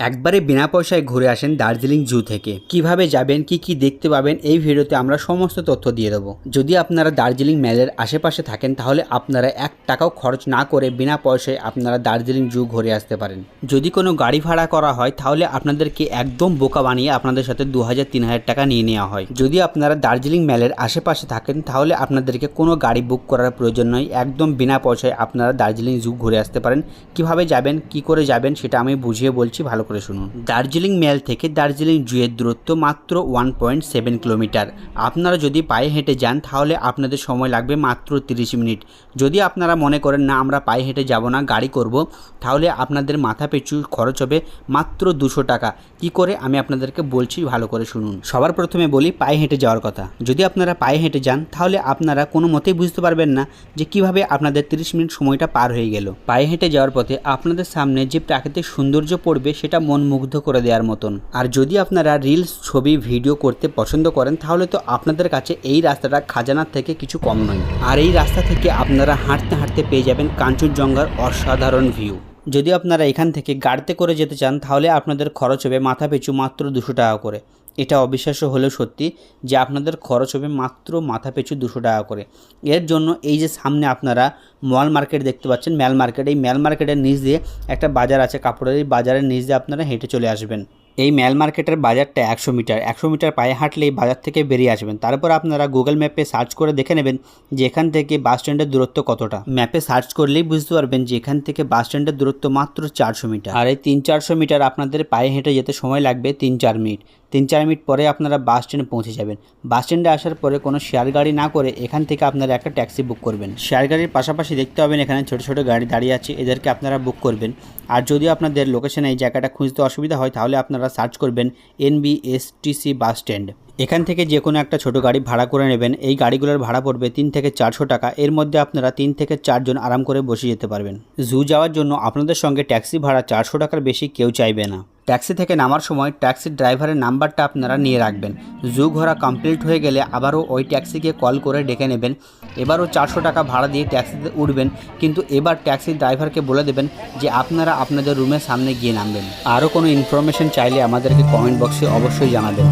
একবারে বিনা পয়সায় ঘুরে আসেন দার্জিলিং জু থেকে। কীভাবে যাবেন, কি কি দেখতে পাবেন, এই ভিডিওতে আমরা সমস্ত তথ্য দিয়ে দেবো। যদি আপনারা দার্জিলিং ম্যালের আশেপাশে থাকেন, তাহলে আপনারা এক টাকাও খরচ না করে বিনা পয়সায় আপনারা দার্জিলিং জু ঘুরে আসতে পারেন। যদি কোনো গাড়ি ভাড়া করা হয়, তাহলে আপনাদেরকে একদম বোকা বানিয়ে আপনাদের সাথে দু হাজার তিন হাজার টাকা নিয়ে নেওয়া হয়। যদি আপনারা দার্জিলিং ম্যালের আশেপাশে থাকেন, তাহলে আপনাদেরকে কোনো গাড়ি বুক করার প্রয়োজন নয়। একদম বিনা পয়সায় আপনারা দার্জিলিং জু ঘুরে আসতে পারেন। কীভাবে যাবেন, কি করে যাবেন, সেটা আমি বুঝিয়ে বলছি, ভালো করে শুনুন। দার্জিলিং ম্যাল থেকে দার্জিলিং জুয়ের দূরত্ব মাত্র ওয়ান পয়েন্ট সেভেন কিলোমিটার। আপনারা যদি পায়ে হেঁটে যান, তাহলে আপনাদের সময় লাগবে মাত্র তিরিশ মিনিট। যদি আপনারা মনে করেন, না, আমরা পায়ে হেঁটে যাব না, গাড়ি করব, তাহলে আপনাদের মাথা পিছু খরচ হবে মাত্র দুশো টাকা। কি করে? আমি আপনাদেরকে বলছি, ভালো করে শুনুন। সবার প্রথমে বলি, পায়ে হেঁটে যাওয়ার কথা। যদি আপনারা পায়ে হেঁটে যান, তাহলে আপনারা কোনো মতেই বুঝতে পারবেন না যে কীভাবে আপনাদের তিরিশ মিনিট সময়টা পার হয়ে গেল। পায়ে হেঁটে যাওয়ার পথে আপনাদের সামনে যে প্রাকৃতিক সৌন্দর্য পড়বে, সেটা মন মুগ্ধ করে দেওয়ার মতন। আর যদি আপনারা রিলস ছবি ভিডিও করতে পছন্দ করেন, তাহলে তো আপনাদের কাছে এই রাস্তাটা খাজানার থেকে কিছু কম নয়। আর এই রাস্তা থেকে আপনারা হাঁটতে হাঁটতে পেয়ে যাবেন কাঞ্চনজঙ্ঘার অসাধারণ ভিউ যদি আপনারা এখান থেকে গাড়িতে করে যেতে চান, তাহলে আপনাদের খরচ হবে মাথা পিছু মাত্র দুশো টাকা করে। এটা অবিশ্বাস্য হলেও সত্যি যে আপনাদের খরচ হবে মাত্র মাথা পিছু দুশো টাকা করে। এর জন্য এই যে সামনে আপনারা মল মার্কেট দেখতে পাচ্ছেন ম্যাল মার্কেট এই ম্যাল মার্কেটের নিচ দিয়ে একটা বাজার আছে কাপড়ের, এই বাজারের নিচ দিয়ে আপনারা হেঁটে চলে আসবেন। এই ম্যাল মার্কেটের বাজারটা একশো মিটার একশো মিটার পায়ে হাঁটলে এই বাজার থেকে বেরিয়ে আসবেন। তারপর আপনারা গুগল ম্যাপে সার্চ করে দেখে নেবেন যে এখান থেকে বাস স্ট্যান্ডের দূরত্ব কতটা। ম্যাপে সার্চ করলেই বুঝতে পারবেন যে এখান থেকে বাস স্ট্যান্ডের দূরত্ব মাত্র চারশো মিটার। আর এই তিন চারশো মিটার আপনাদের পায়ে হেঁটে যেতে সময় লাগবে তিন চার মিনিট। তিন চার মিনিট পরে আপনারা বাস স্ট্যান্ডে পৌঁছে যাবেন। বাস স্ট্যান্ডে আসার পরে কোনো শেয়ার গাড়ি না করে এখান থেকে আপনারা একটা ট্যাক্সি বুক করবেন। শেয়ার গাড়ির পাশাপাশি দেখতে পাবেন এখানে ছোট ছোট গাড়ি দাঁড়িয়ে আছে, এদেরকে আপনারা বুক করবেন। আর যদি আপনাদের লোকেশনে এই জায়গাটা খুঁজতে অসুবিধা হয়, তাহলে আপনারা সার্চ করবেন এনবিএসটিসি বাস স্ট্যান্ড এখান থেকে যে কোনো একটা ছোটো গাড়ি ভাড়া করে নেবেন। এই গাড়িগুলোর ভাড়া পড়বে তিন থেকে চারশো টাকা। এর মধ্যে আপনারা তিন থেকে চারজন আরাম করে বসে যেতে পারবেন। জু যাওয়ার জন্য আপনাদের সঙ্গে ট্যাক্সি ভাড়া চারশো টাকার বেশি কেউ চাইবে না। ট্যাক্সি থেকে নামার সময় ট্যাক্সির ড্রাইভারের নাম্বারটা আপনারা নিয়ে রাখবেন। জু ঘোরা কমপ্লিট হয়ে গেলে আবারও ওই ট্যাক্সিকে কল করে ডেকে নেবেন। এবারও চারশো টাকা ভাড়া দিয়ে ট্যাক্সিতে উঠবেন। কিন্তু এবার ট্যাক্সির ড্রাইভারকে বলে দেবেন যে, আপনারা আপনাদের রুমের সামনে গিয়ে নামবেন। আরও কোনো ইনফরমেশন চাইলে আমাদেরকে কমেন্ট বক্সে অবশ্যই জানাবেন।